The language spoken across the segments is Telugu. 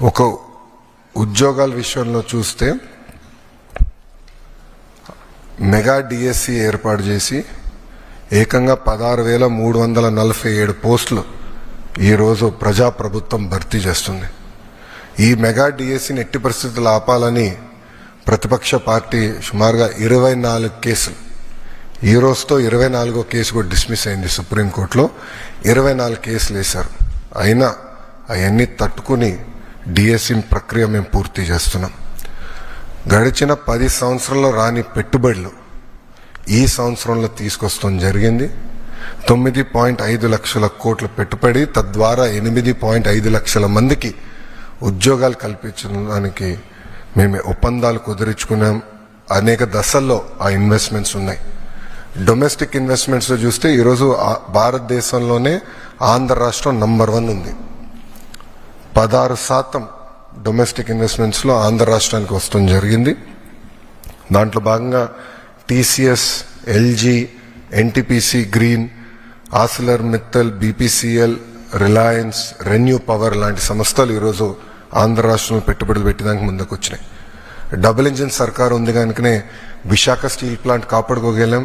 ఒక ఉద్యోగాల విషయంలో చూస్తే మెగా డిఎస్సి ఏర్పాటు చేసి ఏకంగా పదహారు వేల మూడు వందల నలభై ఏడు పోస్టులు ఈరోజు ప్రజాప్రభుత్వం భర్తీ చేస్తుంది. ఈ మెగా డిఎస్సిని ఎట్టి పరిస్థితులు ఆపాలని ప్రతిపక్ష పార్టీ సుమారుగా ఇరవై నాలుగు కేసులు ఈ రోజుతో ఇరవై నాలుగో కేసు కూడా డిస్మిస్ అయింది సుప్రీంకోర్టులో. ఇరవై నాలుగు కేసులు వేశారు. అయినా అవన్నీ తట్టుకుని డిఎస్సి ప్రక్రియ మేము పూర్తి చేస్తున్నాం. గడిచిన పది సంవత్సరంలో రాని పెట్టుబడులు ఈ సంవత్సరంలో తీసుకొస్తాం జరిగింది. తొమ్మిది పాయింట్ ఐదు లక్షల కోట్ల పెట్టుబడి తద్వారా ఎనిమిది పాయింట్ ఐదు లక్షల మందికి ఉద్యోగాలు కల్పించడానికి మేము ఒప్పందాలు కుదిరించుకున్నాం. అనేక దశల్లో ఆ ఇన్వెస్ట్మెంట్స్ ఉన్నాయి. డొమెస్టిక్ ఇన్వెస్ట్మెంట్స్లో చూస్తే ఈరోజు భారతదేశంలోనే ఆంధ్ర రాష్ట్రం నంబర్ వన్ ఉంది. పదహారు శాతం డొమెస్టిక్ ఇన్వెస్ట్మెంట్స్లో ఆంధ్ర రాష్ట్రానికి వస్తుంది జరిగింది. దాంట్లో భాగంగా TCS LG NTPC green ArcelorMittal BPCL Reliance ReNew power లాంటి సంస్థలు ఈరోజు ఆంధ్ర రాష్ట్రంలో పెట్టుబడులు పెట్టడానికి ముందుకు వచ్చినాయి డబుల్ ఇంజిన్ సర్కార్ ఉంది కనుకనే విశాఖ స్టీల్ ప్లాంట్ కాపాడుకోగలం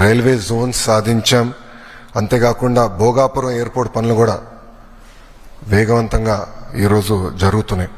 రైల్వే జోన్ సాధించాం. అంతేకాకుండా భోగాపురం ఎయిర్పోర్ట్ పనులు కూడా వేగవంతంగా ఈరోజు జరుగుతున్నాయి.